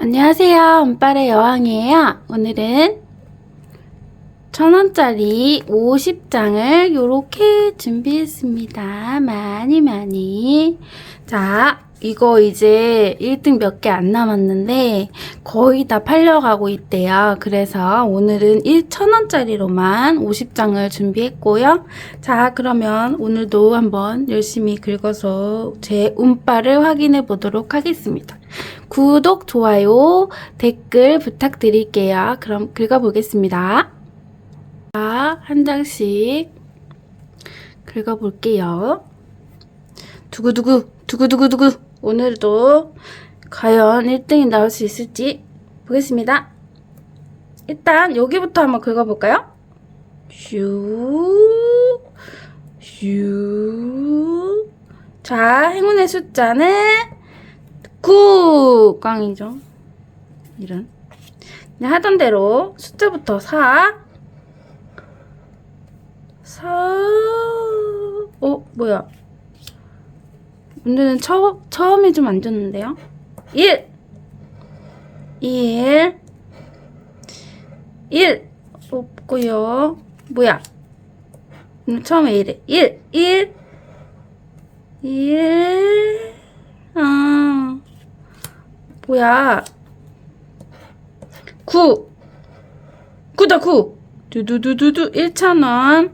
안녕하세요. 운빨의 여왕이에요. 오늘은 천원짜리 50장을 요렇게 준비했습니다. 많이 많이. 자, 이거 이제 1등 몇 개 안 남았는데 거의 다 팔려가고 있대요. 그래서 오늘은 1,000원짜리로만 50장을 준비했고요. 자, 그러면 오늘도 한번 열심히 긁어서 제 운빨을 확인해 보도록 하겠습니다. 구독, 좋아요, 댓글 부탁드릴게요. 그럼 긁어보겠습니다. 자, 한 장씩 긁어볼게요. 두구두구, 두구두구두구. 오늘도 과연 1등이 나올 수 있을지 보겠습니다. 일단 여기부터 한번 긁어볼까요? 슈, 슈. 자, 행운의 숫자는 9! 꽝이죠. 이런. 그냥 하던 대로 숫자부터 4. 4. 어, 뭐야. 오늘은 처, 처음이 좀안 좋는데요. 1. 1. 1. 없고요. 뭐야. 처음에 1에 1. 1. 1. 아. 뭐야. 9. 9다 9. 두두두두두 1,000원.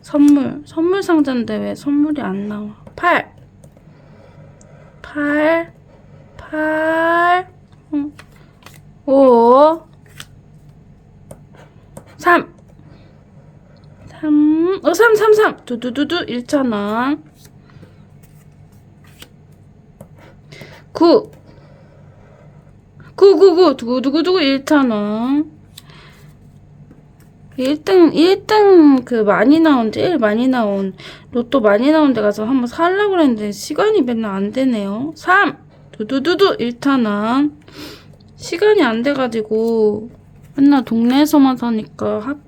선물. 선물 상자인데 왜 선물이 안 나와? 8. 8. 8. 응. 5. 3. 3. 어, 3, 3, 3. 두두두두 1,000원. 9. 9, 9, 9. 두구두구두구 1,000원. 1등, 1등 그 많이 나온, 제일 많이 나온, 로또 많이 나온 데 가서 한번 살려고 그랬는데 시간이 맨날 안 되네요. 3! 두두두두 1,000원. 시간이 안 돼가지고 맨날 동네에서만 사니까 합,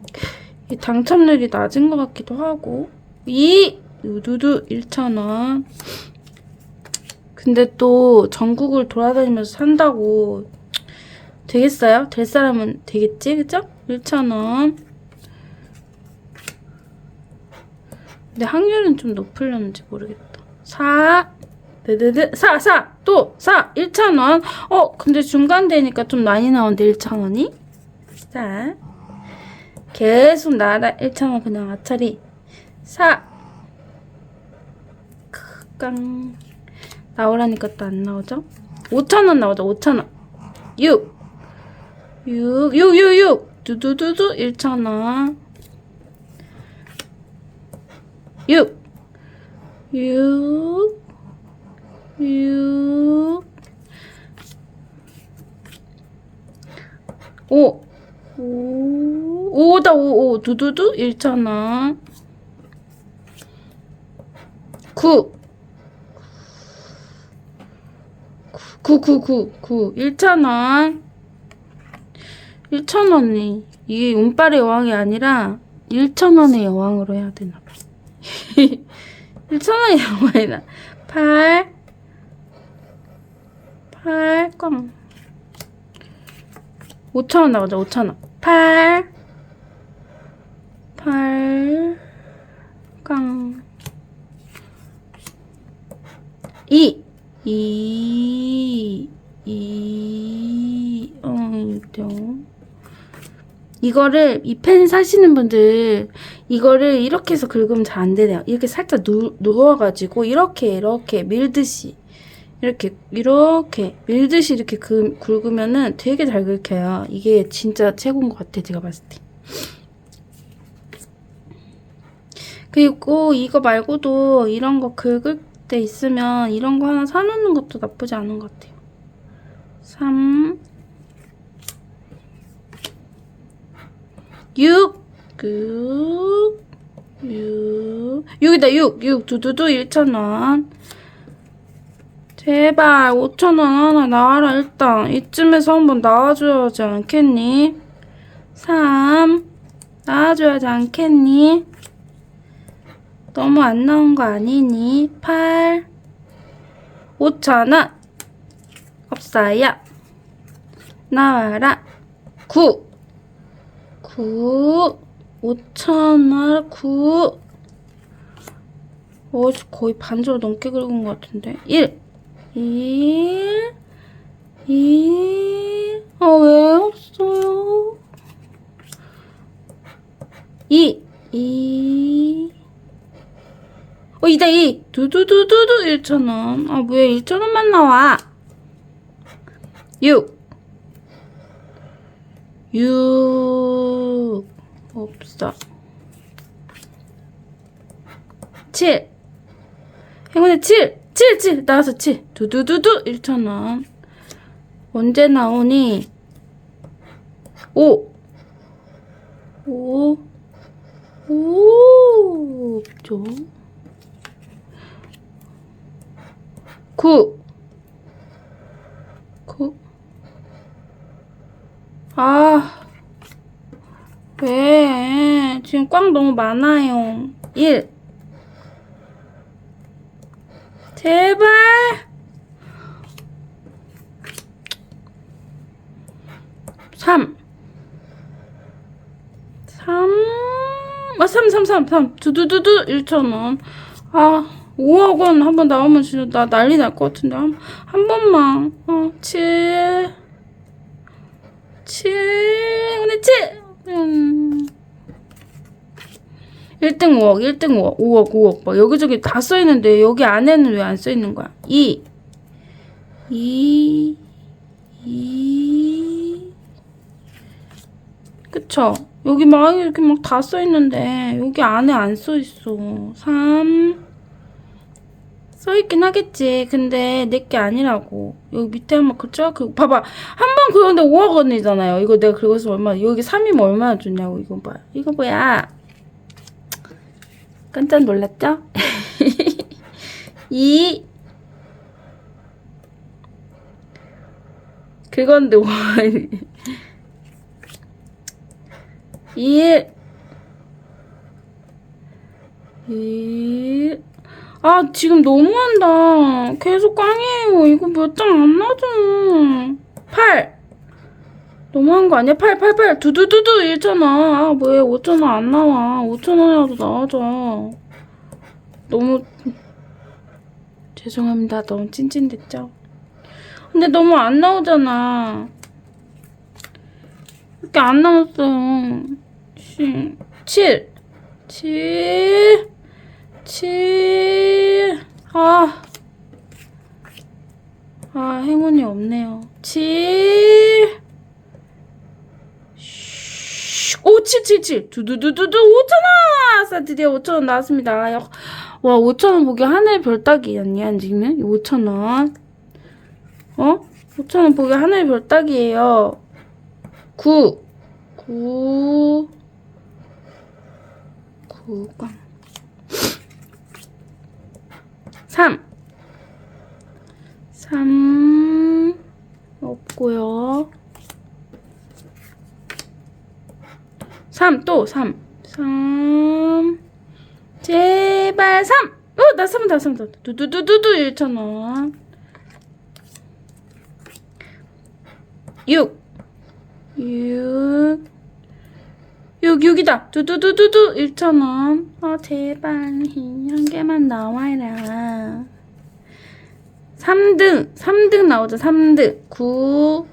이 당첨률이 낮은 것 같기도 하고. 2! 두두두 1,000원. 근데 또 전국을 돌아다니면서 산다고 되겠어요? 될 사람은 되겠지? 그죠? 1,000원. 근데 확률은 좀 높으려는지 모르겠다. 4. 드드드. 4, 4. 또 4. 1,000원. 어, 근데 중간 되니까 좀 많이 나오는데 1,000원이? 자. 계속 나라 1,000원 그냥 아차리. 4. 깡. 나오라니까 또 안 나오죠? 5,000원 나오죠, 5,000원. 6. 6, 6, 6, 6. 두두두두 1,000원. 6. 6. 6. 5. 5. 5다, 5, 5. 두두두 1,000원. 9. 9, 9, 9, 9. 1,000원. 1,000원이. 이게 운빨의 여왕이 아니라 1,000원의 여왕으로 해야 되나 봐. 1,000원의 여왕이라. 8. 8, 꽝. 5,000원 나오자, 5,000원. 8. 8. 꽝. 2. 2. 2. 어, 좀. 이거를 이 펜 사시는 분들 이거를 이렇게 해서 긁으면 잘 안 되네요. 이렇게 살짝 누, 누워가지고 이렇게 이렇게 밀듯이 이렇게 이렇게 밀듯이 이렇게 그, 긁으면은 되게 잘 긁혀요. 이게 진짜 최고인 것 같아 제가 봤을 때. 그리고 이거 말고도 이런 거 긁을 때 있으면 이런 거 하나 사놓는 것도 나쁘지 않은 것 같아요. 3 6 6 6 6이다 6 6 두두두 1,000원 제발 5,000원 하나 나와라 일단 이쯤에서 한번 나와줘야지 않겠니? 3 나와줘야지 않겠니? 너무 안 나온 거 아니니? 8 5,000원 없어요. 나와라. 9. 9. 5천원 9. 어, 거의 반절 넘게 긁은 것 같은데. 1. 1. 1. 아, 왜 없어요? 2. 2. 어, 2대 2. 두두두두두 1,000원. 아, 왜 1,000원만 나와? 6. 6. 없어. 7. 행운의 7. 7, 7. 나와서 7. 두두두두 1,000원. 언제 나오니? 5. 5. 5. 없죠. 9. 9. 아. 왜? 지금 꽝 너무 많아요. 1. 제발. 3. 3. 아, 3, 3, 3, 3. 두두두두 1,000원. 아, 5억 원 한 번 나오면 진짜 나 난리 날 것 같은데. 한, 한 번만. 어, 7. 7. 근데 7. 음. 1등 5억, 1등 5억, 5억, 5억. 막 여기저기 다 써있는데 여기 안에는 왜 안 써있는 거야? 2. 2. 2. 그쵸? 여기 막 이렇게 막 다 써있는데 여기 안에 안 써있어. 3. 써있긴 하겠지. 근데 내게 아니라고. 여기 밑에 한번 그쪽 그 봐봐. 한 번 그건데 5억 원이잖아요. 이거 내가 그래서 얼마 여기 3이면 얼마나 주냐고 이거 봐요. 이거 뭐야? 깜짝 놀랐죠? 2 그건데 5원 1 1 아, 지금 너무한다. 계속 꽝이에요. 이거 몇 장 안 나죠. 8. 너무한 거 아니야? 8, 8, 8. 두두두두 1,000원. 아, 왜 5,000원 안 나와. 5,000원이라도 나와줘. 너무, 죄송합니다. 너무 찐찐댔죠? 근데 너무 안 나오잖아. 이렇게 안 나왔어요. 7. 7. 7. 아. 아, 행운이 없네요. 7. 오, 7, 7, 7. 두두두두두 5,000원! 아싸, 드디어 5,000원 나왔습니다. 야, 와, 5,000원 보기 하늘 별 따기였냐, 지금? 5,000원. 어? 5,000원 보기 하늘 별 따기예요. 9. 9. 9, 꽝. 3. 3. 없고요. 3, 또 3. 3. 제발 3. 어, 나 3, 다 3, 다. 두두두두두 1,000원. 6. 6. 6, 6이다. 두두두두두 1,000원. 아, 제발. 한 개만 나와라. 3등. 3등 나오자. 3등. 9.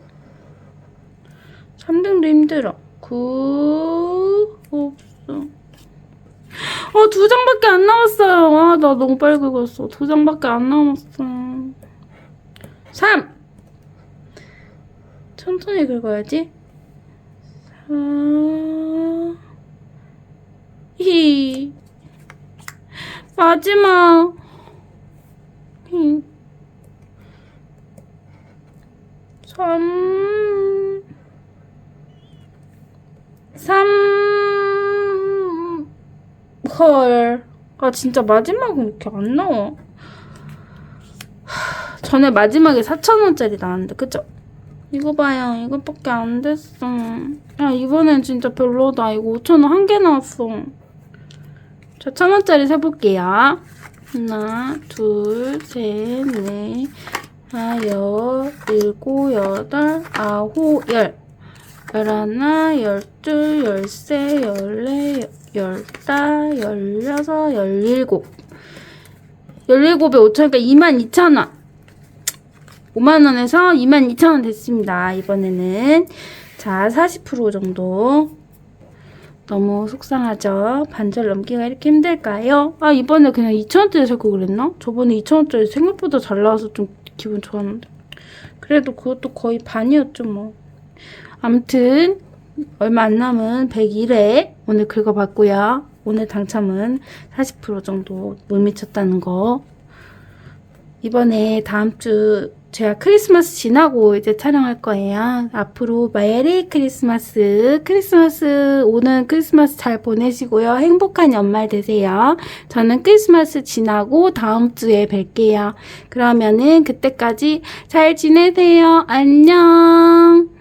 3등도 힘들어. 9. 없어. 어, 두 장밖에 안 남았어요. 아, 나 너무 빨리 긁었어. 두 장밖에 안 남았어. 3. 천천히 긁어야지. 4. 2. 마지막. 2. 3. 3. 헐. 아, 진짜 마지막은 이렇게 안 나와. 하, 전에 마지막에 4,000원짜리 나왔는데, 그죠? 이거 봐요. 이것밖에 안 됐어. 야, 이번엔 진짜 별로다. 이거 5,000원 한 개 나왔어. 자, 1,000원짜리 세볼게요. 하나, 둘, 셋, 넷, 아, 여, 일곱, 여덟, 아홉, 열. 열하나, 열둘, 열세, 열네, 열다, 열여섯, 열일곱. 열일곱에 오천이니까 22,000원. 5만원에서 22,000원 됐습니다. 이번에는. 자, 40% 정도. 너무 속상하죠? 반절 넘기가 이렇게 힘들까요? 아, 이번에 그냥 2,000원짜리 살걸 그랬나? 저번에 2,000원짜리 생각보다 잘 나와서 좀 기분 좋았는데. 그래도 그것도 거의 반이었죠, 뭐. 암튼, 얼마 안 남은 101회 오늘 긁어봤고요. 오늘 당첨은 40% 정도 못 미쳤다는 거. 이번에 다음 주 제가 크리스마스 지나고 이제 촬영할 거예요. 앞으로 메리 크리스마스, 크리스마스 오는 크리스마스 잘 보내시고요. 행복한 연말 되세요. 저는 크리스마스 지나고 다음 주에 뵐게요. 그러면은 그때까지 잘 지내세요. 안녕.